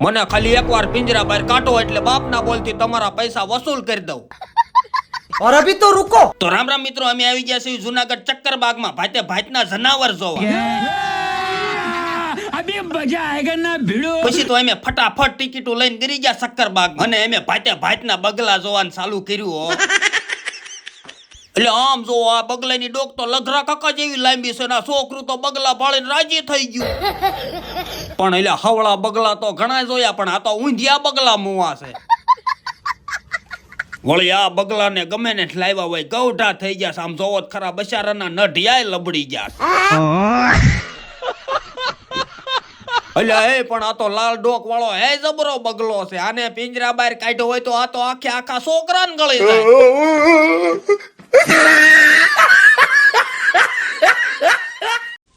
મને ખાલી એકવાર પિંજરા બહાર કાઢો એટલે બાપના બોલથી તમારા પૈસા વસૂલ કરી દઉં और अभी तो रुको તો રામ રામ મિત્રો અમે આવી ગયા છીએ જુનાગઢ ચક્કરબાગમાં ભાતે ભાતના જનાવર જોવા अभी मजा आएगा ना भिड़ो પછી તો અમે ફટાફટ ટિકિટો લઈને ગરી ગયા શક્કરબાગ અને અમે ભાતે ભાતના બગલા જોવાનું ચાલુ કર્યું હો એટલે આમ જો આ બગલાની ડોક તો લઘરા કાકા જેવી લાંબી છે ને છોકરું તો બગલા ભાળીને રાજી થઈ ગયું. પણ એટલે હવળા બગલા તો ઘણા જોયા, પણ આ તો ઊંધિયા બગલા મુવા છે. વળી આ બગલાને ગમે ને લાવ્યા હોય, ગૌઢા થઈ ગયા છે. આમ જોવો ખરા, બચારાના નઢિયાય લબડી ગયા એટલે એ પણ આ તો લાલ ડોક વાળો હે જબરો બગલો છે. આને પિંજરા બહાર કાઢ્યો હોય તો આ તો આખે આખા છોકરાને ગળી જાય.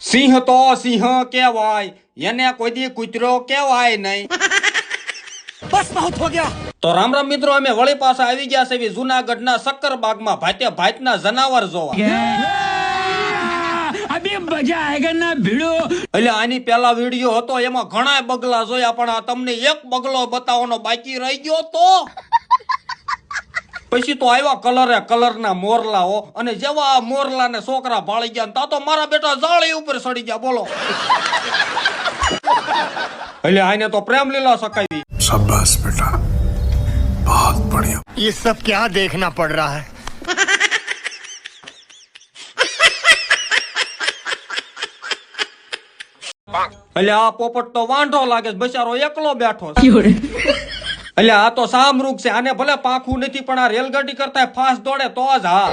સિંહ તો સિંહ કહેવાય. એને કોઈ દી કૂતરો કહેવાય નહીં. બસ બહુત હો ગયા. તો રામ રામ મિત્રો અમે વળી પાછા આવી ગયા છે જુનાગઢના સક્કરબાગમાં ભાતે ભાતના જનાવર જોવા. અભી ના ભીડો. એટલે આની પેલા વિડિયો હતો એમાં ઘણા બગલા જોયા પણ આ તમને એક બગલો બતાવવાનો બાકી રહી ગયો તો. પછી તો આવ્યા કલરે કલરના મોરલા હો અને જેવા આ મોરલાને છોકરા ભાળી ગયા ને તા તો મારા બેટા જાળી ઉપર સડી ગયા બોલો એટલે આને તો પ્રેમ લીલા સકાવી शाबाश बेटा बहुत बढ़िया ये सब क्या देखना पड़ रहा है એટલે આ પોપટ તો વાંઢો લાગે છે બચારો એકલો બેઠો છે એટલે આ તો સામરૂખ છે. આને ભલે પાખું નથી પણ આ રેલગાડી કરતા ફાસ્ટ દોડે તો જ હા.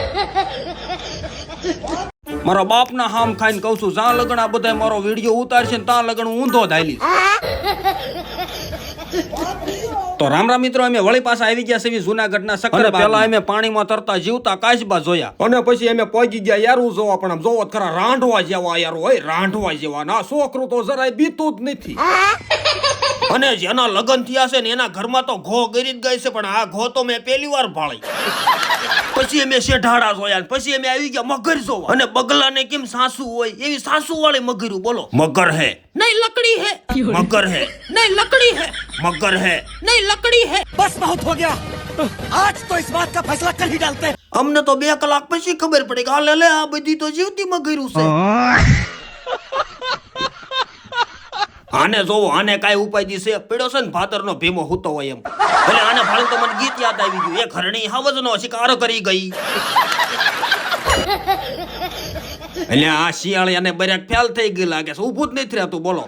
મારા બાપના હામ ખાઈને કહું છું જ્યાં લગણ આ બધા મારો વીડિયો ઉતારશે ને ત્યાં લગણ હું ઊંધો ધાયલી તો રામ રામ મિત્રો અમે વળી પાછા આવી ગયા છે જુનાગઢના સક્કર પેલા અમે પાણીમાં તરતા જીવતા કાચબા જોયા. અને પછી અમે પહોંચી ગયા યારું જોવા પણ આમ જોવો ખરા રાંઢવા જેવા યાર હોય રાંઢવા જેવા. ના છોકરું તો જરાય બીતું જ નથી. અને જેના લગ્ન થયા છે ને એના ઘરમાં તો ઘો ગરી જ ગઈ છે પણ આ ઘો તો મેં પહેલી વાર ભાળી પછી અમે શેઢાડા જોયા પછી અમે આવી ગયા મગર જોવા અને બગલાને કેમ સાસુ હોય એવી સાસુ વાળી મગરું બોલો મગર હે નહીં લકડી હે મગર હે નહીં લકડી હે મગર હે નહીં લકડી હે बस बहुत हो गया आज तो इस बात का फैसला कर ही डालते हैं અમને તો બે કલાક પછી ખબર પડી કે હાલે લે આ બધી તો જીવતી મગરું છે આને જોવો, આને કાંઈ ઉપાય છે? પીડો છે ને ભાતરનો ભીમો હૂતો હોય એમ. એટલે આને ભાળીને તો મને ગીત યાદ આવી ગયું. એ ઘરણી હાવજનો શિકાર કરી ગઈ. એટલે આ શિયાળી અને બરેક ફેલ થઈ ગઈ લાગે છે. ઊભું જ નથી રહેતું, બોલો.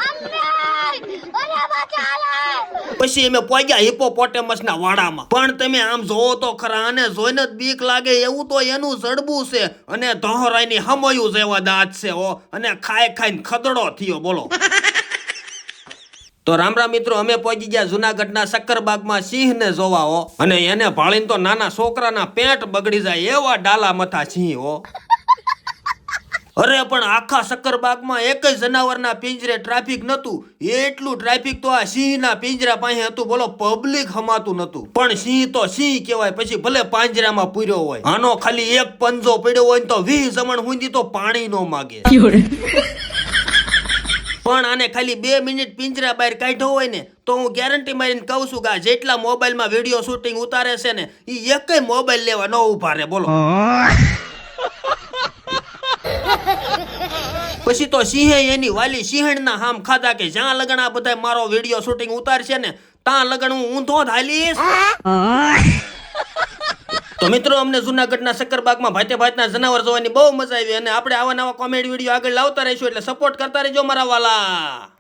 પછી અમે પહોંચ્યા હિપોપોટેમસ ના વાડામાં. પણ તમે આમ જોવો તો ખરા, આને જોઈને જ બીક લાગે. એવું તો એનું જડબું છે. અને ધોહરાઈની હમયું જેવા દાંત છે ઓ અને ખાઈ ખાઈને ખદડો થયો, બોલો. તો રામ રામ મિત્રો, અમે પહોંચી ગયા જુનાગઢના શક્કરબાગમાં સિંહને જોવા હો. અને એને ભાળીને તો નાના છોકરાના પેટ બગડી જાય એવા ડાલા મથા સિંહ હો. અરે પણ આખા શક્કરબાગમાં એક જ જનાવરના પિંજરે ટ્રાફિક નતું એટલું ટ્રાફિક તો આ સિંહના પિંજરા પાસે હતું, બોલો પબ્લિક હમાતું નતું પણ સિંહ તો સિંહ કહેવાય, પછી ભલે પાંજરામાં પૂર્યો હોય. આનો ખાલી એક પંજો પડ્યો હોય તો વીસ જમણ હુંદી તો પાણી નો માગે. પણ આને ખાલી બે મિનિટ પિંજરા બહાર કાઢ્યો હોય ને તો હું ગેરંટી મારીને કહું છું કે આ જેટલા મોબાઈલમાં વીડિયો શૂટિંગ ઉતારે છે ને એ એકય મોબાઈલ લેવા ન ઊભા રહે બોલો. પછી તો સિંહે એની વાલી સિંહણના હામ ખાધા કે જ્યાં લગણ આ બધા મારો વીડિયો શૂટિંગ ઉતારશે ને ત્યાં લગણ હું ઊંધો જ હાલીશ તો મિત્રો, અમને જુનાગઢના શક્કરબાગમાં ભાતે ભાતના જનાવર જોવાની બહુ મજા આવી અને આપણે આવા નવા કોમેડી વીડિયો આગળ લાવતા રહીશું, એટલે સપોર્ટ કરતા રહેજો મારા વાલા.